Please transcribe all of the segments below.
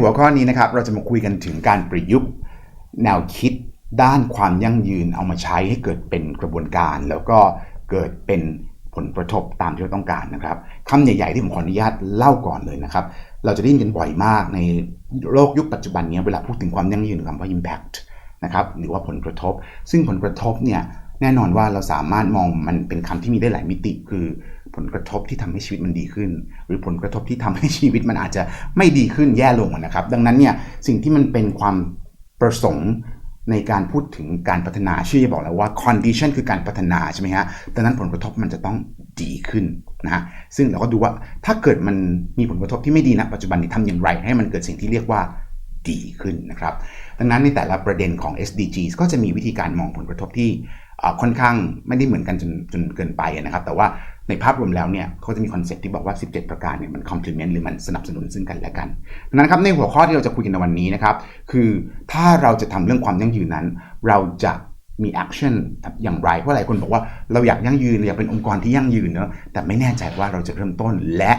หัวข้อนี้นะครับเราจะมาคุยกันถึงการประยุกต์แนวคิดด้านความยั่งยืนเอามาใช้ให้เกิดเป็นกระบวนการ แล้วก็เกิดเป็นผลกระทบตามที่เราต้องการนะครับคำใหญ่ ๆ ที่ผมขออนุญาตเล่าก่อนเลยนะครับ เราจะได้ยินกันบ่อยมากในโลกยุคปัจจุบันนี้เวลาพูดถึงความยั่งยืนคำว่า impact นะครับหรือว่าผลกระทบ ซึ่งผลกระทบเนี่ยแน่นอนว่าเราสามารถมองมันเป็นคำที่มีได้หลายมิติ คือ ผลกระทบที่ทำให้ชีวิตมันดีขึ้น หรือผลกระทบที่ทำให้ชีวิตมันอาจจะไม่ดีขึ้นแย่ลงนะครับ ดังนั้นเนี่ยสิ่งที่มันเป็นความประสงค์ในการพูดถึงการพัฒนาชื่อจะบอกแล้วว่า condition คือการพัฒนาใช่ไหมฮะดังนั้นผลกระทบมันจะต้องดีขึ้นนะฮะซึ่งเราก็ดูว่าถ้าเกิดมันมีผลกระทบที่ไม่ดีนะปัจจุบันนี้ทำอย่างไรให้มันเกิดสิ่งที่เรียกว่าดีขึ้นนะครับ ดังนั้นในแต่ละประเด็นของ SDGs ก็จะมีวิธีการมองผลกระทบที่ค่อนข้างไม่ได้เหมือนกันจนจนเกินไปนะครับ แต่ว่า ในภาพรวมแล้วเนี่ยเขาจะมีคอนเซ็ปต์ที่บอกว่า 17 ประการเนี่ยมัน complement หรือมันสนับสนุนซึ่งกันและกันดังนั้นครับในหัวข้อที่เราจะคุยกันในวันนี้นะครับ คือถ้าเราจะทำเรื่องความยั่งยืนนั้น เราจะมีแอคชั่นอย่างไรเพราะหลายคนบอกว่าเราอยากยั่งยืนอยากเป็นองค์กรที่ยั่งยืนเนอะแต่ไม่แน่ใจว่าเราจะเริ่มต้นและ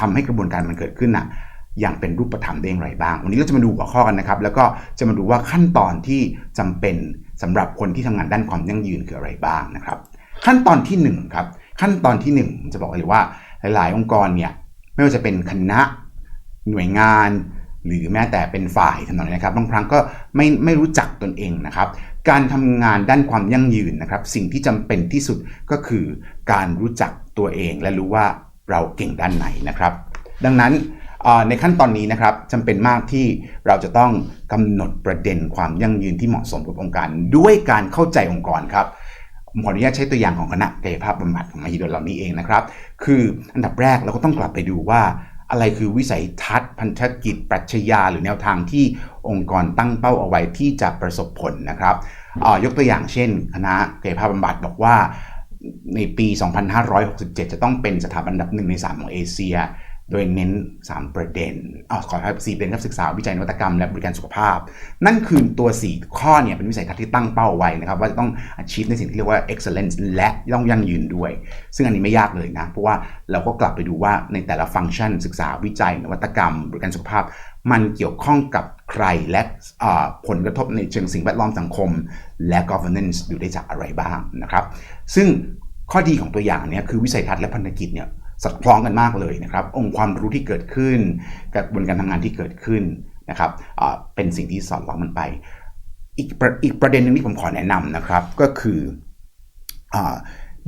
ทำให้กระบวนการมันเกิดขึ้นนะอย่างเป็นรูปธรรมได้อย่างไรบ้าง วันนี้เราจะมาดูหัวข้อกันนะครับ แล้วก็จะมาดูว่าขั้นตอนที่จำเป็นสำหรับคนที่ทำงานด้านความยั่งยืนคืออะไรบ้างนะครับ ขั้นตอนที่1ครับขั้นตอนที่ 1 จะบอกเลยว่าหลาย ๆ องค์กรเนี่ยไม่ว่าจะเป็นคณะหน่วยงาน หรือแม้แต่เป็นฝ่ายทำนนนะครับบางครั้งก็ไม่ไม่รู้จักตนเองนะครับ การทำงานด้านความยั่งยืนนะครับ สิ่งที่จำเป็นที่สุดก็คือการรู้จักตัวเองและรู้ว่าเราเก่งด้านไหนนะครับ ดังนั้นในขั้นตอนนี้นะครับจำเป็นมากที่เราจะต้องกำหนดประเด็นความยั่งยืนที่เหมาะสมกับองค์การ ด้วยการเข้าใจองค์กรครับ ผมขออนุญาตใช้ตัวอย่างของคณะกายภาพบำบัดของมหิดลเหล่านี้เองนะครับ คืออันดับแรกเราก็ต้องกลับไปดูว่า อะไรคือวิสัยทัศน์ พันธกิจ ปรัชญาหรือแนวทางที่องค์กรตั้งเป้าเอาไว้ที่จะประสบผลนะครับยกตัวอย่างเช่น คณะกายภาพบำบัดบอกว่าในปี 2567 จะต้องเป็นสถาบันดับหนึ่งในสามของเอเชีย โดยเน้น 3 ประเด็นอ๋อขอครับสี่ประเด็นครับศึกษาวิจัยนวัตกรรมและบริการสุขภาพ นั่นคือตัว 4 ข้อเนี่ยเป็นวิสัยทัศน์ที่ตั้งเป้าไว้นะครับ ว่าจะต้อง achieve ในสิ่งที่เรียกว่า excellence และต้องยั่งยืนด้วย ซึ่งอันนี้ไม่ยากเลยนะ เพราะว่าเราก็กลับไปดูว่าในแต่ละฟังก์ชัน ศึกษาวิจัย นวัตกรรม บริการสุขภาพ มันเกี่ยวข้องกับใครและผลกระทบในเชิงสิ่งแวดล้อมสังคม และ governance ดูได้จากอะไรบ้างนะครับ ซึ่งข้อดีของตัวอย่างเนี้คือวิสัยทัศน์และพันธกิจเนี่ย สอดคล้องกันมากเลยนะครับ องค์ความรู้ที่เกิดขึ้นกับบนการทำงานที่เกิดขึ้นนะครับเป็นสิ่งที่สอดคล้องมันไป อีกอีกประเด็นหนึ่งที่ผมขอแนะนำนะครับ ก็คือ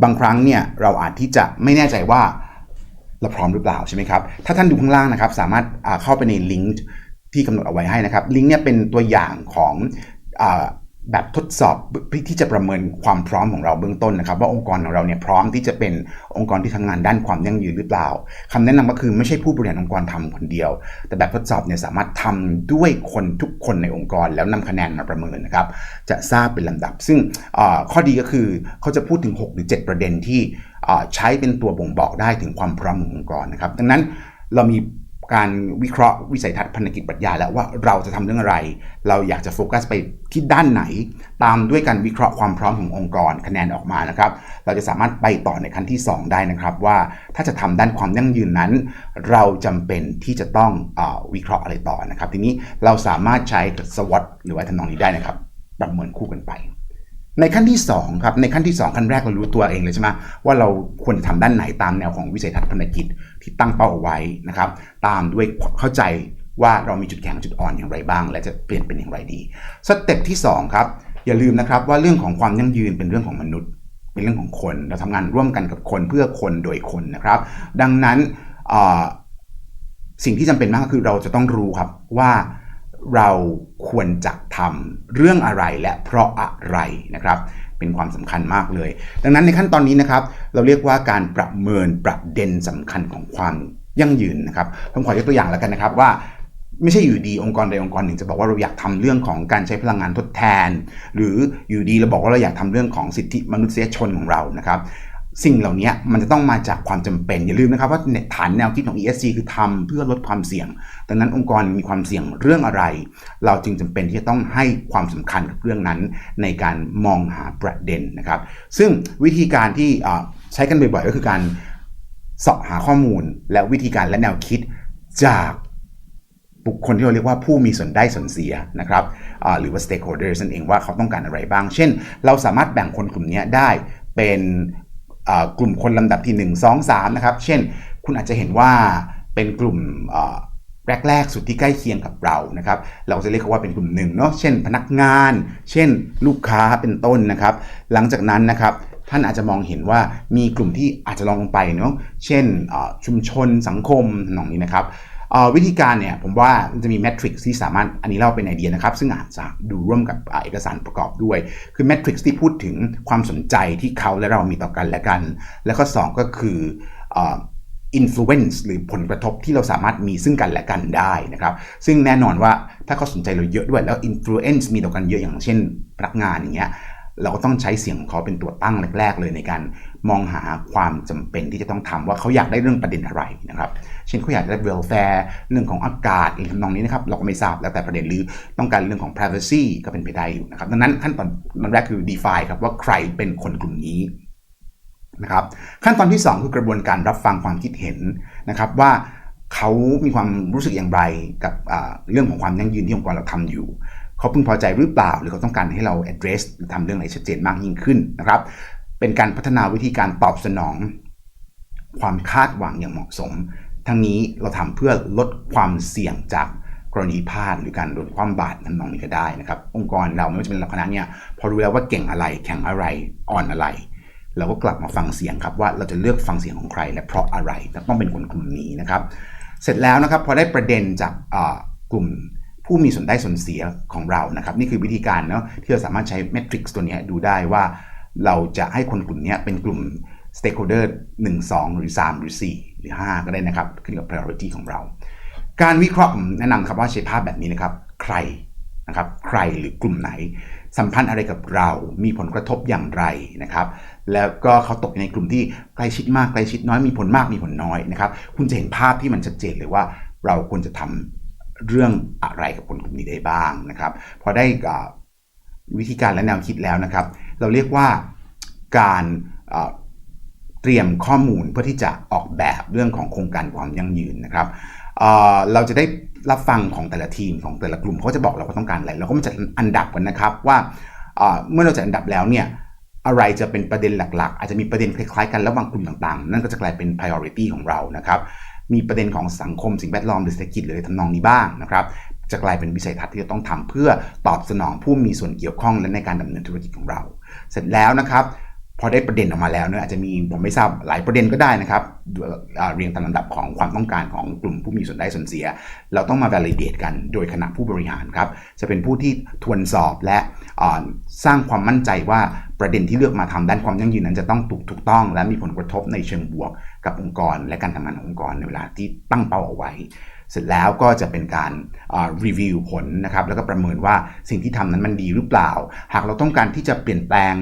บางครั้งเนี่ยเราอาจที่จะไม่แน่ใจว่าเราพร้อมหรือเปล่าใช่ไหมครับ ถ้าท่านดูข้างล่างนะครับ สามารถเข้าไปในลิงก์ที่กำหนดเอาไว้ให้นะครับ ลิงก์เนี่ยเป็นตัวอย่างของ แบบทดสอบที่จะประเมินความพร้อมของเราเบื้องต้นนะครับ ว่าองค์กรของเราเนี่ยพร้อมที่จะเป็นองค์กรที่ทำงานด้านความยั่งยืนหรือเปล่าคำแนะนำก็คือไม่ใช่ผู้บริหารองค์กรทำคนเดียว แต่แบบทดสอบเนี่ยสามารถทำด้วยคนทุกคนในองค์กรแล้วนำคะแนนมาประเมินนะครับ จะทราบเป็นลำดับ ซึ่งข้อดีก็คือเขาจะพูดถึง 6 หรือ 7 ประเด็นที่ใช้เป็นตัวบ่งบอกได้ถึงความพร้อมขององค์กรนะครับ ดังนั้นเรามี การวิเคราะห์วิสัยทัศน์พันธกิจปรัชญาแล้วว่าเราจะทำเรื่องอะไร เราอยากจะโฟกัสไปที่ด้านไหน ตามด้วยการวิเคราะห์ความพร้อมขององค์กรคะแนนออกมานะครับ เราจะสามารถไปต่อในขั้นที่ 2 ได้นะครับ ว่าถ้าจะทำด้านความยั่งยืนนั้น เราจำเป็นที่จะต้องอวิเคราะห์อะไรต่อนะครับ ทีนี้เราสามารถใช้สวอตหรือว่าทำนองนี้ได้นะครับ ประเมินคู่กันไป ในขั้นที่2ครับในขั้นที่ 2 ขั้นแรกเรารู้ตัวเองเลยใช่ไหมว่าเราควรทำด้านไหนตามแนวของวิสัยทัศน์พันกิจที่ตั้งเป้าเอาไว้นะครับ ตามด้วยเข้าใจว่าเรามีจุดแข็งจุดอ่อนอย่างไรบ้าง และจะเปลี่ยนเป็นอย่างไรดีสเต็ปที่2ครับอย่าลืมนะครับว่าเรื่องของความยั่งยืนเป็นเรื่องของมนุษย์ เป็นเรื่องของคนเราทำงานร่วมกันกับคนเพื่อคนโดยคนนะครับ ดังนั้นสิ่งที่จำเป็นมากก็คือเราจะต้องรู้ครับว่า เราควรจะทำเรื่องอะไรและเพราะอะไรนะครับเป็นความสำคัญมากเลย ดังนั้นในขั้นตอนนี้นะครับ เราเรียกว่าการประเมินประเด็นสำคัญของความยั่งยืนนะครับ ผมขอยกตัวอย่างแล้วกันนะครับว่าไม่ใช่อยู่ดีองค์กรใดองค์กรหนึ่งจะบอกว่าเราอยากทำเรื่องของการใช้พลังงานทดแทน หรืออยู่ดีเราบอกว่าเราอยากทำเรื่องของสิทธิมนุษยชนของเรานะครับ สิ่งเหล่านี้มันจะต้องมาจากความจำเป็น อย่าลืมนะครับว่าฐานแนวคิดของ ESG คือทำเพื่อลดความเสี่ยง ดังนั้นองค์กรมีความเสี่ยงเรื่องอะไร เราจึงจำเป็นที่จะต้องให้ความสำคัญกับเรื่องนั้นในการมองหาประเด็นนะครับ ซึ่งวิธีการที่ใช้กันบ่อยๆก็คือการสอบหาข้อมูล และวิธีการและแนวคิดจากบุคคลที่เราเรียกว่าผู้มีส่วนได้ส่วนเสียนะครับหรือว่า stakeholders นั่นเองว่าเขาต้องการอะไรบ้าง เช่น เราสามารถแบ่งคนกลุ่มนี้ได้เป็น กลุ่มคนลำดับที่ 1 2 3 นะครับ เช่น คุณอาจจะเห็นว่าเป็นกลุ่มแรกๆสุดที่ใกล้เคียงกับเรานะครับ เราจะเรียกเขาว่าเป็นกลุ่มหนึ่งเนาะเช่น พนักงาน เช่น ลูกค้าเป็นต้นนะครับ หลังจากนั้นนะครับท่านอาจจะมองเห็นว่ามีกลุ่มที่อาจจะลองลงไปเนาะเช่นชุมชนสังคมหนองนี้นะครับ วิธีการเนี่ยผมว่ามันจะมีแมทริกซ์ที่สามารถอันนี้เราเป็นไอเดียนะครับ ซึ่งอาจจะดูร่วมกับอเอกสารประกอบด้วย คือแมทริกซ์ที่พูดถึงความสนใจที่เขาและเรามีต่อกันและกัน แล้วก็2ก็คืออินฟลูเอนซ์หรือผลกระทบที่เราสามารถมีซึ่งกันและกันได้นะครับ ซึ่งแน่นอนว่าถ้าเขาสนใจเราเยอะด้วยแล้วอินฟลูเอนซ์มีต่อกันเยอะอย่างเช่นพนักงานอย่างเงี้ย เราก็ต้องใช้เสียงของเขาเป็นตัวตั้งแรก ๆ เลยในการมองหาความจำเป็นที่จะต้องทำว่าเขาอยากได้เรื่องประเด็นอะไรนะครับ เช่นเขาอยากได้ welfare เรื่องของอากาศหรือทำนองนี้นะครับ เราก็ไม่ทราบแล้วแต่ประเด็นหรือต้องการเรื่องของ privacy ก็เป็นไปได้อยู่นะครับ ดังนั้นขั้นตอนแรกคือ define ครับว่าใครเป็นคนกลุ่มนี้นะครับ ขั้นตอนที่ 2 คือกระบวนการรับฟังความคิดเห็นนะครับว่าเขามีความรู้สึกอย่างไรกับเรื่องของความยั่งยืนที่องค์กรเราทำอยู่ เขาพึงพอใจหรือเปล่า หรือเขาต้องการให้เรา address หรือทำเรื่องอะไรชัดเจนมากยิ่งขึ้นนะครับ เป็นการพัฒนาวิธีการตอบสนอง ความคาดหวังอย่างเหมาะสม ทั้งนี้เราทำเพื่อลดความเสี่ยงจากกรณีพลาดหรือการโดนความบาดทำนองนี้ก็ได้นะครับ องค์กรเราไม่ว่าจะเป็นเราคณะเนี่ยพอรู้แล้วว่าเก่งอะไรแข็งอะไรอ่อนอะไร เราก็กลับมาฟังเสียงครับว่าเราจะเลือกฟังเสียงของใคร และเพราะอะไรต้องเป็นคนกลุ่มนี้นะครับ เสร็จแล้วนะครับพอได้ประเด็นจากกลุ่ม ผู้มีส่วนได้ส่วนเสียของเรานะครับ นี่คือวิธีการเนาะที่เราสามารถใช้เมทริกซ์ตัวนี้ดูได้ว่า เราจะให้คนกลุ่มนี้เป็นกลุ่ม stakeholder 1 2 หรือ 3 หรือ 4 หรือ 5 ก็ได้นะครับ ขึ้นกับ priority ของเรา การวิเคราะห์ผมแนะนำครับว่าใช้ภาพแบบนี้นะครับ ใครนะครับ ใครหรือกลุ่มไหน สัมพันธ์อะไรกับเรา มีผลกระทบอย่างไรนะครับ แล้วก็เขาตกในกลุ่มที่ใกล้ชิดมากใกล้ชิดน้อยมีผลมากมีผลน้อยนะครับ คุณจะเห็นภาพที่มันชัดเจนเลยว่าเราควรจะทำ เรื่องอะไรกับคนกลุ่มนี้ได้บ้างนะครับ พอได้วิธีการและแนวคิดแล้วนะครับ เราเรียกว่าการเตรียมข้อมูลเพื่อที่จะออกแบบเรื่องของโครงการความยั่งยืนนะครับเเราจะได้รับฟังของแต่ละทีมของแต่ละกลุ่มเขาจะบอกเราว่าต้องการอะไรเราก็มาจัดอันดับกันนะครับว่าเมื่อเราจัดอันดับแล้วเนี่ยอะไรจะเป็นประเด็นหลักๆ อาจจะมีประเด็นคล้ายๆกันระหว่างกลุ่มต่างๆ นั่นก็จะกลายเป็น priority ของเรานะครับ มีประเด็นของสังคมสิ่งแวดล้อมหรือเศรษฐกิจหรือทำนองนี้บ้างนะครับจะกลายเป็นวิสัยทัศน์ที่จะต้องทำเพื่อตอบสนองผู้มีส่วนเกี่ยวข้องและในการดำเนินธุรกิจของเรา เสร็จแล้วนะครับ พอได้ประเด็นออกมาแล้วเนี่ยอาจจะมีผมไม่ทราบหลายประเด็นก็ได้นะครับเรียงตามลำดับของความต้องการของกลุ่มผู้มีส่วนได้ส่วนเสีย เราต้องมา validate กันโดยคณะผู้บริหารครับจะเป็นผู้ที่ทวนสอบและ สร้างความมั่นใจว่าประเด็นที่เลือกมาทำด้านความยั่งยืนนั้นจะต้องถูกถูกต้อง และมีผลกระทบในเชิงบวกกับองค์กร และการทำงานขององค์กรในเวลาที่ตั้งเป้าเอาไว้ เสร็จแล้วก็จะเป็นการรีวิวผลนะครับแล้วก็ประเมินว่าสิ่งที่ทำนั้นมันดีหรือเปล่า หากเราต้องการที่จะเปลี่ยนแปลง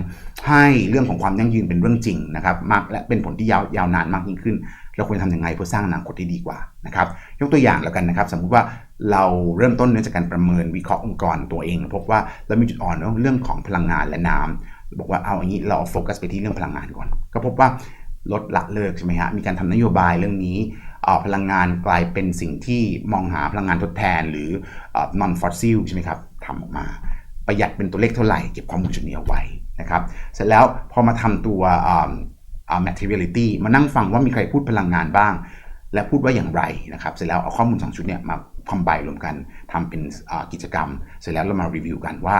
ให้เรื่องของความยั่งยืนเป็นเรื่องจริงนะครับมากและเป็นผลที่ยาวยาวนานมากยิ่งขึ้น เราควรทำยังไงเพื่อสร้างอนาคตที่ดีกว่านะครับยกตัวอย่างแล้วกันนะครับสมมุติว่าเราเริ่มต้นเนื่องจากการประเมินวิเคราะห์องค์กรตัวเอง พบว่าเรามีจุดอ่อนเรื่องของพลังงานและน้ำบอกว่าเอาอย่างนี้เราโฟกัสไปที่เรื่องพลังงานก่อน ก็พบว่าลดละเลิกใช่ไหมฮะมีการทำนโยบายเรื่องนี้ พลังงานกลายเป็นสิ่งที่มองหาพลังงานทดแทน หรือ non fossil ใช่ไหมครับทำออกมา ประหยัดเป็นตัวเลขเท่าไหร่ เก็บข้อมูลจุดนี้เอาไว้นะครับ เสร็จแล้วพอมาทำตัว materiality มานั่งฟังว่ามีใครพูดพลังงานบ้าง และพูดว่าอย่างไรนะครับ เสร็จแล้วเอาข้อมูลสองชุดเนี่ยมาคอมไบรวมกันทำเป็นกิจกรรม เสร็จแล้วเรามารีวิวกันว่า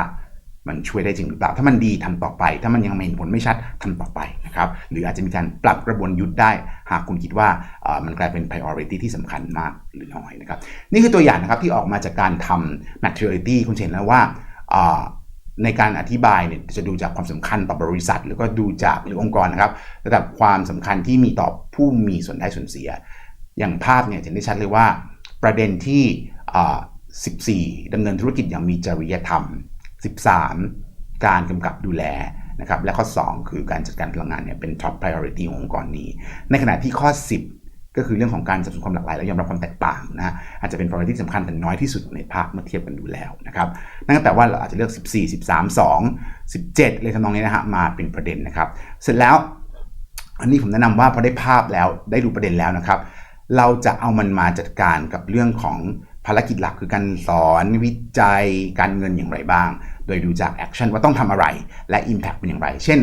มันช่วยได้จริงหรือเปล่า ถ้ามันดีทำต่อไป ถ้ามันยังไม่เห็นผลไม่ชัดทำต่อไป นะครับหรืออาจจะมีการปรับกระบวนยุทธ์ได้ หากคุณคิดว่ามันกลายเป็น priority ที่สำคัญมากหรือน้อยนะครับนี่คือตัวอย่างนะครับที่ออกมาจากการทำ maturity คุณเห็นแล้วว่าในการอธิบายเนี่ยจะดูจากความสำคัญต่อบริษัท หรือก็ดูจากหรือองค์กรนะครับระดับความสำคัญที่มีต่อผู้มีส่วนได้ส่วนเสีย อย่างภาพเนี่ยจะได้ชัดเลยว่า ประเด็นที่ 14ดำเนินธุรกิจอย่างมีจริยธรรม 13 การกำกับดูแล นะครับและข้อ 2 คือการจัดการพลังงานเนี่ยเป็น top priority ขององค์กรนี้ ในขณะที่ข้อ 10 ก็คือเรื่องของการสนับสนุนความหลากหลายและยอมรับความแตกต่างนะอาจจะเป็น priority ที่สำคัญแต่น้อยที่สุดในภาคเมื่อเทียบกันดูแล้วนะครับนั่นแปลว่าเราอาจจะเลือก 14 13 2 17 เลยทำนองนี้นะฮะมาเป็นประเด็นนะครับ เสร็จแล้วอันนี้ผมแนะนำว่าพอได้ภาพแล้วได้ดูประเด็นแล้วนะครับ เราจะเอามันมาจัดการกับเรื่องของ ภารกิจหลักคือการสอนวิจัยการเงินอย่างไรบ้าง โดยดูจากแอคชั่นว่าต้องทำอะไรและ Impact เป็นอย่างไร เช่น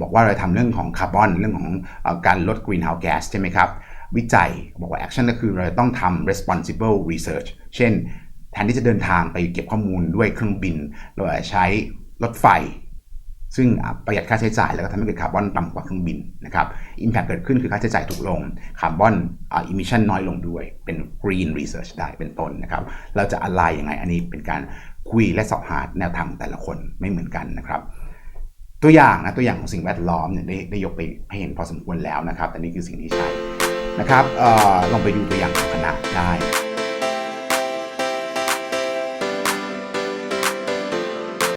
บอกว่าเราทำเรื่องของคาร์บอนเรื่องของการลด greenhouse gas ใช่ไหมครับ วิจัยบอกว่า action ก็คือเราจะต้องทำ responsible research เช่น แทนที่จะเดินทางไปเก็บข้อมูลด้วยเครื่องบิน เราอาจจะใช้รถไฟ ซึ่งประหยัดค่าใช้จ่ายแล้วก็ทำให้เกิดคาร์บอนต่ำกว่าเครื่องบินนะครับ Impact เกิดขึ้นคือค่าใช้จ่ายถูกลงคาร์บอนอิมิชันน้อยลงด้วย เป็น Green Research ได้เป็นต้นนะครับเราจะอะไรยังไงอันนี้เป็นการคุยและสอบหาแนวทางแต่ละคนไม่เหมือนกันนะครับตัวอย่างนะตัวอย่างของสิ่งแวดล้อมเนี่ยได้ได้ยกไปให้เห็นพอสมควรแล้วนะครับแต่นี่คือสิ่งที่ใช่นะครับออลองไปดูตัวอย่างของคณะได้